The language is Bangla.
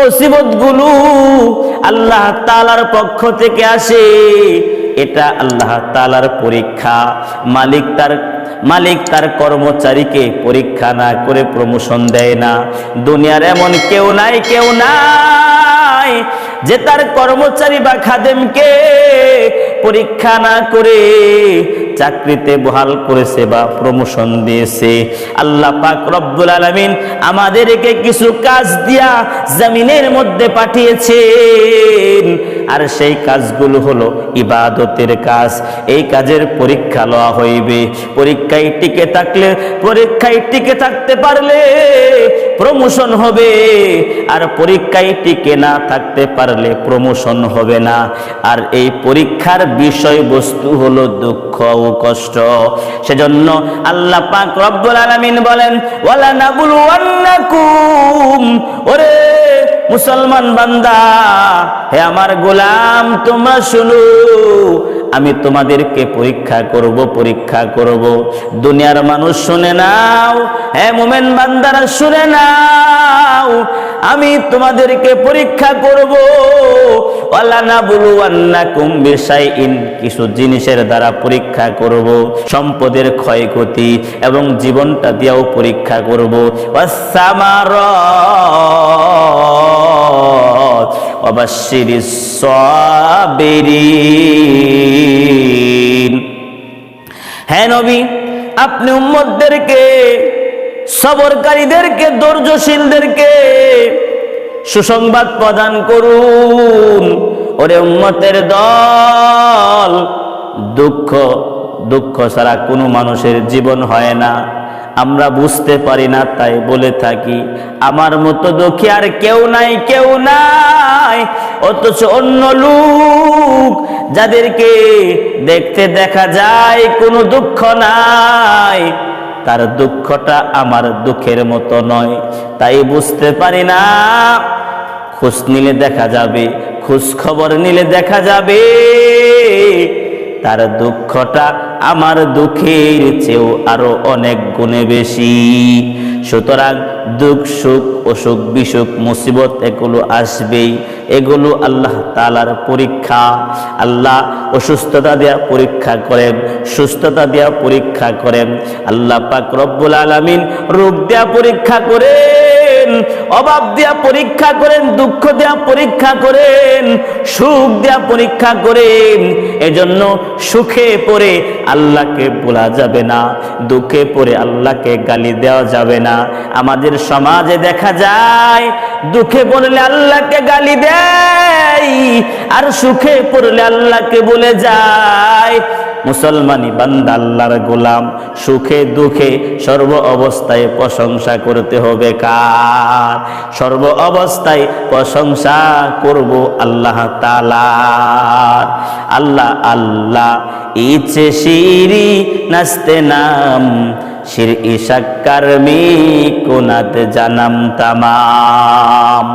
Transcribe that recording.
মুসিবতগুলো আল্লাহ তালার পক্ষ থেকে আসে। এটা আল্লাহ তালার পরীক্ষা। মালিক তার মালিক তার কর্মচারীকে পরীক্ষা না করে প্রমোশন দেয় না। দুনিয়ার এমন কেউ নাই কেউ নাই যে তার কর্মচারী বা খাদেমকে পরীক্ষা না করে চাকরিতে বহাল করেছে বা প্রমোশন দিয়েছে। আল্লাহ পাক রব্বুল আলামিন আমাদেরকে কিছু কাজ দিয়া জামিনের মধ্যে পাঠিয়েছেন। আর সেই কাজগুলো হলো ইবাদতের কাজ। এই কাজের পরীক্ষা লওয়া হইবে। পরীক্ষায় টিকে থাকলে, পরীক্ষায় টিকে থাকতে পারলে প্রমোশন হবে। আর পরীক্ষায় টিকে না থাকতে পারলে প্রমোশন হবে না। আর এই পরীক্ষার বিষয়বস্তু হলো দুঃখ ও কষ্ট। সেজন্য আল্লাহ পাক রব্বুল আলামিন বলেন ওয়ালা নাবুলুওয়ান্নাকুম ওরে মুসলমান বান্দা, হে আমার গোলাম, তোমরা শুনো। আমি তোমাদেরকে পরীক্ষা করব পরীক্ষা করব। দুনিয়ার মানুষ শুনে নাও, হে মোমেন বান্দারা শুনে নাও, আমি তোমাদেরকে পরীক্ষা করব। ওয়ালানা বুলু আন্না কুম্বে ইন কিছু জিনিসের দ্বারা পরীক্ষা করব, সম্পদের ক্ষয়ক্ষতি এবং জীবনটা দিয়েও পরীক্ষা করব। অবাশির সাবিরিন হ্যাঁ নবী, আপনি উম্মতদেরকে, সবরকারীদেরকে, ধৈর্যশীলদেরকে সুসংবাদ প্রদান করুন। ওরে উম্মতের দল, দুঃখ দুঃখ ছাড়া কোনো মানুষের জীবন হয় না। আমরা বুঝতে পারি না, তাই বলে থাকি। আমার মতো দুঃখী আর কেউ নাই কেউ নাই। অথচ অন্য লোক যাদেরকে দেখতে দেখা যায়, কোনো দুঃখ নাই। তার দুঃখটা আমার দুঃখের মতো নয়, তাই বুঝতে পারি না। খোঁজ নিলে দেখা যাবে, খোঁজ খবর নিলে দেখা যাবে। তার দুঃখটা আমার দুঃখের চেয়েও আরও অনেক গুণে বেশি। সুতরাং দুঃখ, সুখ, অসুখ, বিসুখ, মুসিবত এগুলো আসবেই। এগুলো আল্লাহ তালার পরীক্ষা। আল্লাহ অসুস্থতা দেওয়া পরীক্ষা করেন, সুস্থতা দেওয়া পরীক্ষা করেন। আল্লাহ পাক রব্বুল আলামিন রোগ দেওয়া পরীক্ষা করেন অভাব দেওয়া পরীক্ষা করেন, দুঃখ দেওয়া পরীক্ষা করেন, সুখ দেওয়া পরীক্ষা করেন, এজন্য সুখে পড়ে আল্লাহকে বলা যাবে না, দুঃখে পড়ে আল্লাহকে গালি দেওয়া যাবে না। আমাদের সমাজে দেখা যায়, দুঃখে পড়লে আল্লাহকে গালি দেয়, আর সুখে পড়লে আল্লাহকে বলে যায় মুসলমানি বান্দা আল্লাহর গোলাম, সুখে দুঃখে সর্ব অবস্থায় প্রশংসা করতে হবে কার? সর্ব অবস্থায় প্রশংসা করব আল্লাহ তালার আল্লাহ আল্লাহ, ইচ্ছে শিরি নাচতে নাম শির ইশাক্কার মি কোনাতে জানাম তামাম।